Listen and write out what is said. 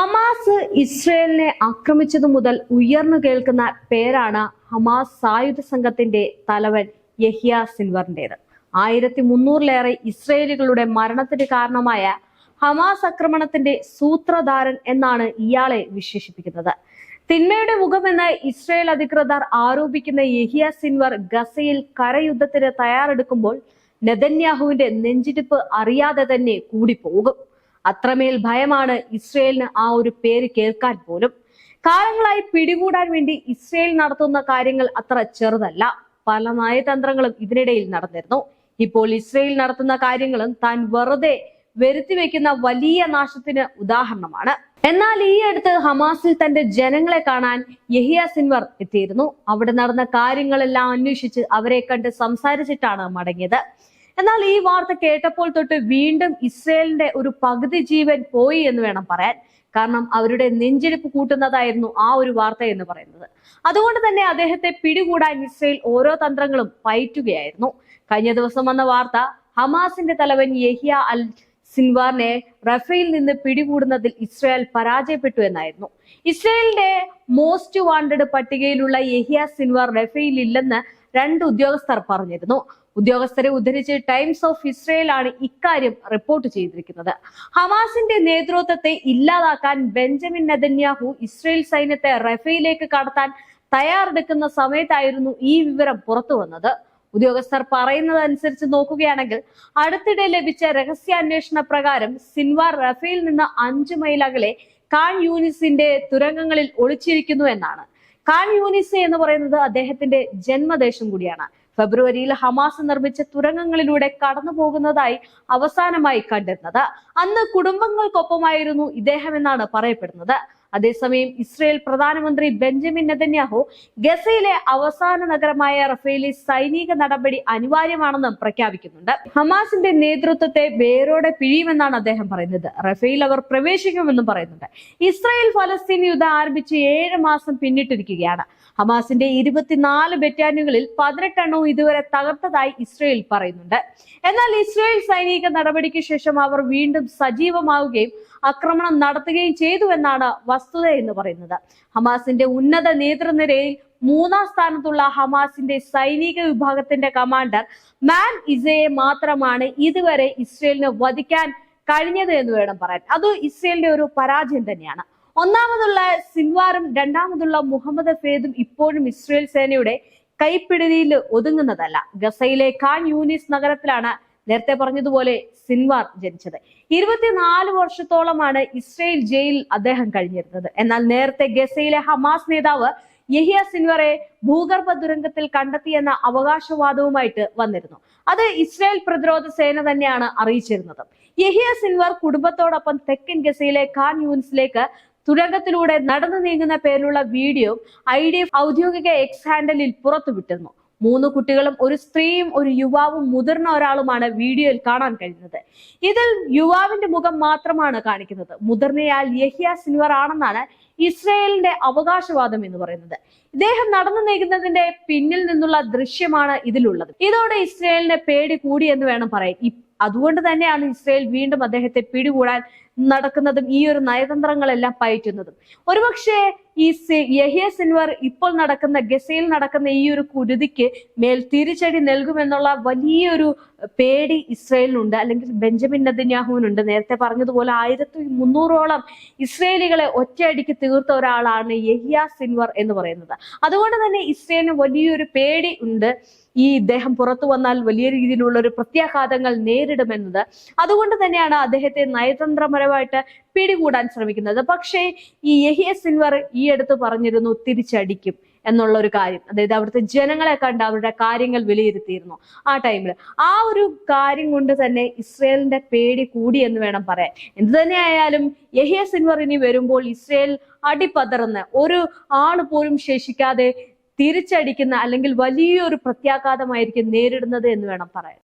Hamas ഇസ്രയേലിനെ ആക്രമിച്ചതു മുതൽ ഉയർന്നു കേൾക്കുന്ന പേരാണ് ഹമാസ് സായുധ സംഘത്തിന്റെ തലവൻ യഹിയ സിൽവറിന്റേത് ആയിരത്തി മുന്നൂറിലേറെ ഇസ്രയേലികളുടെ മരണത്തിന് കാരണമായ ഹമാസ് ആക്രമണത്തിന്റെ സൂത്രധാരൻ എന്നാണ് ഇയാളെ വിശേഷിപ്പിക്കുന്നത്. തിന്മയുടെ മുഖമെന്ന് ഇസ്രയേൽ അധികൃതർ ആരോപിക്കുന്ന യഹിയ സിൻവർ ഗസയിൽ കരയുദ്ധത്തിന് തയ്യാറെടുക്കുമ്പോൾ നെതന്യാഹുവിന്റെ നെഞ്ചിടിപ്പ് അറിയാതെ തന്നെ കൂടിപ്പോകും. അത്രമേൽ ഭയമാണ് ഇസ്രയേലിന് ആ ഒരു പേര് കേൾക്കാൻ പോലും. കാലങ്ങളായി പിടികൂടാൻ വേണ്ടി ഇസ്രയേൽ നടത്തുന്ന കാര്യങ്ങൾ അത്ര ചെറുതല്ല. പല നയതന്ത്രങ്ങളും ഇതിനിടയിൽ നടന്നിരുന്നു. ഇപ്പോൾ ഇസ്രയേൽ നടത്തുന്ന കാര്യങ്ങളും താൻ വെറുതെ വരുത്തി വെക്കുന്ന വലിയ നാശത്തിന് ഉദാഹരണമാണ്. എന്നാൽ ഈ അടുത്ത് ഹമാസിൽ തന്റെ ജനങ്ങളെ കാണാൻ യഹിയ സിൻവർ എത്തിയിരുന്നു. അവിടെ നടന്ന കാര്യങ്ങളെല്ലാം അന്വേഷിച്ച് അവരെ കണ്ട് സംസാരിച്ചിട്ടാണ് മടങ്ങിയത്. എന്നാൽ ഈ വാർത്ത കേട്ടപ്പോൾ തൊട്ട് വീണ്ടും ഇസ്രയേലിന്റെ ഒരു പകുതി ജീവൻ പോയി എന്ന് വേണം പറയാൻ. കാരണം അവരുടെ നെഞ്ചിടിപ്പ് കൂട്ടുന്നതായിരുന്നു ആ ഒരു വാർത്ത എന്ന് പറയുന്നത്. അതുകൊണ്ട് തന്നെ അദ്ദേഹത്തെ പിടികൂടാൻ ഇസ്രയേൽ ഓരോ തന്ത്രങ്ങളും പയറ്റുകയായിരുന്നു. കഴിഞ്ഞ ദിവസം വന്ന വാർത്ത ഹമാസിന്റെ തലവൻ യഹിയ അൽ സിൻവാറിനെ റഫേൽ നിന്ന് പിടികൂടുന്നതിൽ ഇസ്രായേൽ പരാജയപ്പെട്ടു എന്നായിരുന്നു. ഇസ്രായേലിന്റെ മോസ്റ്റ് വാണ്ടഡ് പട്ടികയിലുള്ള യഹിയ സിൻവാർ റഫേൽ ഇല്ലെന്ന് രണ്ട് ഉദ്യോഗസ്ഥർ പറഞ്ഞിരുന്നു. ഉദ്യോഗസ്ഥരെ ഉദ്ധരിച്ച് ടൈംസ് ഓഫ് ഇസ്രയേൽ ആണ് ഇക്കാര്യം റിപ്പോർട്ട് ചെയ്തിരിക്കുന്നത്. ഹമാസിന്റെ നേതൃത്വത്തെ ഇല്ലാതാക്കാൻ ബെഞ്ചമിൻ നെതന്യാഹു ഇസ്രയേൽ സൈന്യത്തെ റഫയിലേക്ക് കടത്താൻ തയ്യാറെടുക്കുന്ന സമയത്തായിരുന്നു ഈ വിവരം പുറത്തു വന്നത്. ഉദ്യോഗസ്ഥർ പറയുന്നതനുസരിച്ച് നോക്കുകയാണെങ്കിൽ അടുത്തിടെ ലഭിച്ച രഹസ്യാന്വേഷണ പ്രകാരം സിൻവാർ റഫേൽ നിന്ന് അഞ്ചു മൈൽ അകലെ കാൻ യൂനിസിന്റെ തുരങ്കങ്ങളിൽ ഒളിച്ചിരിക്കുന്നു എന്നാണ്. കാൻ യൂനിസ് എന്ന് പറയുന്നത് അദ്ദേഹത്തിന്റെ ജന്മദേശം കൂടിയാണ്. ഫെബ്രുവരിയിൽ ഹമാസ് നിർമ്മിച്ച തുരങ്കങ്ങളിലൂടെ കടന്നു പോകുന്നതായി അവസാനമായി കണ്ടിരുന്നത് അന്ന് കുടുംബങ്ങൾക്കൊപ്പമായിരുന്നു ഇദ്ദേഹം എന്നാണ് പറയപ്പെടുന്നത്. അതേസമയം ഇസ്രയേൽ പ്രധാനമന്ത്രി ബെഞ്ചമിൻ നെതന്യാഹു ഗസയിലെ അവസാന നഗരമായ റഫേലിൽ സൈനിക നടപടി അനിവാര്യമാണെന്നും പ്രഖ്യാപിക്കുന്നുണ്ട്. ഹമാസിന്റെ നേതൃത്വത്തെ വേരോടെ പിഴിയുമെന്നാണ് അദ്ദേഹം പറയുന്നത്. റഫേൽ അവർ പ്രവേശിക്കുമെന്നും പറയുന്നുണ്ട്. ഇസ്രായേൽ ഫലസ്തീൻ യുദ്ധം ആരംഭിച്ച് ഏഴ് മാസം പിന്നിട്ടിരിക്കുകയാണ്. ഹമാസിന്റെ ഇരുപത്തിനാല് ബറ്റാലിയനുകളിൽ പതിനെട്ടെണ്ണവും ഇതുവരെ തകർത്തതായി ഇസ്രയേൽ പറയുന്നുണ്ട്. എന്നാൽ ഇസ്രയേൽ സൈനിക നടപടിക്ക് ശേഷം അവർ വീണ്ടും സജീവമാവുകയും ആക്രമണം നടത്തുകയും ചെയ്തു എന്നാണ് വസ്തുത എന്ന് പറയുന്നത്. ഹമാസിന്റെ ഉന്നത നേതൃനിരയിൽ മൂന്നാം സ്ഥാനത്തുള്ള ഹമാസിന്റെ സൈനിക വിഭാഗത്തിന്റെ കമാൻഡർ മാൻ ഇസയെ മാത്രമാണ് ഇതുവരെ ഇസ്രയേലിന് വധിക്കാൻ കഴിഞ്ഞത് എന്ന് വേണം പറയാൻ. അത് ഇസ്രയേലിന്റെ ഒരു പരാജയം തന്നെയാണ്. ഒന്നാമതുള്ള സിൻവാറും രണ്ടാമതുള്ള മുഹമ്മദ് ഫേദും ഇപ്പോഴും ഇസ്രയേൽ സേനയുടെ കൈപ്പിടിയിൽ ഒതുങ്ങുന്നതല്ല. ഗസയിലെ ഖാൻ യൂനിസ് നഗരത്തിലാണ് നേരത്തെ പറഞ്ഞതുപോലെ സിൻവാർ ജനിച്ചത്. ഇരുപത്തിനാല് വർഷത്തോളമാണ് ഇസ്രയേൽ ജയിലിൽ അദ്ദേഹം കഴിഞ്ഞിരുന്നത്. എന്നാൽ നേരത്തെ ഗസയിലെ ഹമാസ് നേതാവ് യഹിയ സിൻവറെ ഭൂഗർഭ ദുരന്തത്തിൽ കണ്ടെത്തിയെന്ന അവകാശവാദവുമായിട്ട് വന്നിരുന്നു. അത് ഇസ്രായേൽ പ്രതിരോധ സേന തന്നെയാണ് അറിയിച്ചിരുന്നത്. യഹിയ സിൻവർ കുടുംബത്തോടൊപ്പം തെക്കൻ ഗസയിലെ ഖാൻ യൂൻസിലേക്ക് തുരങ്കത്തിലൂടെ നടന്നു നീങ്ങുന്ന പേരിലുള്ള വീഡിയോ ഐ ഡി എഫ് ഔദ്യോഗിക എക്സ് ഹാൻഡലിൽ പുറത്തുവിട്ടിരുന്നു. മൂന്ന് കുട്ടികളും ഒരു സ്ത്രീയും ഒരു യുവാവും മുതിർന്ന ഒരാളുമാണ് വീഡിയോയിൽ കാണാൻ കഴിയുന്നത് ഇതിൽ യുവാവിന്റെ മുഖം മാത്രമാണ് കാണിക്കുന്നത്. മുതിർന്നയാൾ യഹിയ സിൽവർ ആണെന്നാണ് ഇസ്രയേലിന്റെ അവകാശവാദം എന്ന് പറയുന്നത്. ഇദ്ദേഹം നടന്നു നീങ്ങുന്നതിന്റെ പിന്നിൽ നിന്നുള്ള ദൃശ്യമാണ് ഇതിലുള്ളത്. ഇതോടെ ഇസ്രയേലിന്റെ പേടി കൂടി എന്ന് വേണം പറയാൻ. അതുകൊണ്ട് തന്നെയാണ് ഇസ്രയേൽ വീണ്ടും അദ്ദേഹത്തെ പിടികൂടാൻ നടക്കുന്നതും ഈ ഒരു നയതന്ത്രങ്ങളെല്ലാം പയറ്റുന്നതും. ഒരുപക്ഷെ ഈ യഹിയ സിൻവർ ഇപ്പോൾ നടക്കുന്ന ഗസയിൽ നടക്കുന്ന ഈ ഒരു കുരുതിക്ക് മേൽ തിരിച്ചടി നൽകുമെന്നുള്ള വലിയൊരു പേടി ഇസ്രയേലിനുണ്ട്. അല്ലെങ്കിൽ ബെഞ്ചമിൻ നദിന്യാഹുവിനുണ്ട് നേരത്തെ പറഞ്ഞതുപോലെ ആയിരത്തി മുന്നൂറോളം ഇസ്രയേലികളെ ഒറ്റയടിക്ക് തീർത്ത ഒരാളാണ് യഹിയ സിൻവർ എന്ന് പറയുന്നത്. അതുകൊണ്ട് തന്നെ ഇസ്രയേലിന് വലിയൊരു പേടി ഉണ്ട്. ഈ ഇദ്ദേഹം പുറത്തു വന്നാൽ വലിയ രീതിയിലുള്ള ഒരു പ്രത്യാഘാതങ്ങൾ നേരിടുമെന്നത് അതുകൊണ്ട് തന്നെയാണ് അദ്ദേഹത്തെ നയതന്ത്രപരമായിട്ട് പിടികൂടാൻ ശ്രമിക്കുന്നത്. പക്ഷേ ഈ യഹിയ സിൻവർ ഈ അടുത്ത് പറഞ്ഞിരുന്നു തിരിച്ചടിക്കും എന്നുള്ള ഒരു കാര്യം. അതായത് അവിടുത്തെ ജനങ്ങളെ കണ്ട് അവരുടെ കാര്യങ്ങൾ വിലയിരുത്തിയിരുന്നു ആ ടൈമിൽ ആ ഒരു കാര്യം കൊണ്ട് തന്നെ ഇസ്രയേലിന്റെ പേടി കൂടി എന്ന് വേണം പറയാൻ. എന്ത് തന്നെയായാലും യഹിയ സിൻവർ ഇനി വരുമ്പോൾ ഇസ്രയേൽ അടിപതർന്ന് ഒരു ആൾ പോലും ശേഷിക്കാതെ തിരിച്ചടിക്കുന്ന അല്ലെങ്കിൽ വലിയൊരു പ്രത്യാഘാതമായിരിക്കും നേരിടുന്നത് എന്ന് വേണം പറയാൻ.